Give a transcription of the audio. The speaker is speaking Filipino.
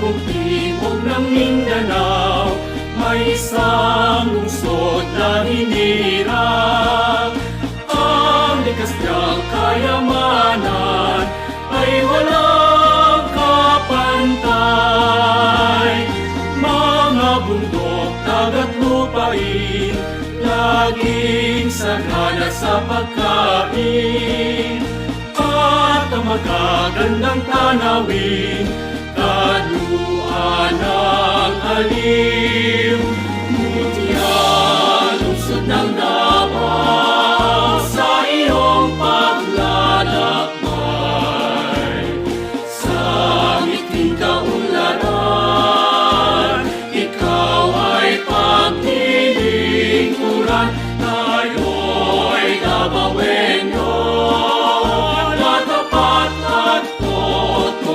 buong timog ng Mindanao May isang lungsod na hinirang. Ang likas niyang kayamanan Ay walang kapantay. Mga bundok, dagat, lupain Laging sagana sa pagkain. At ang magagandang tanawin Hallelujah.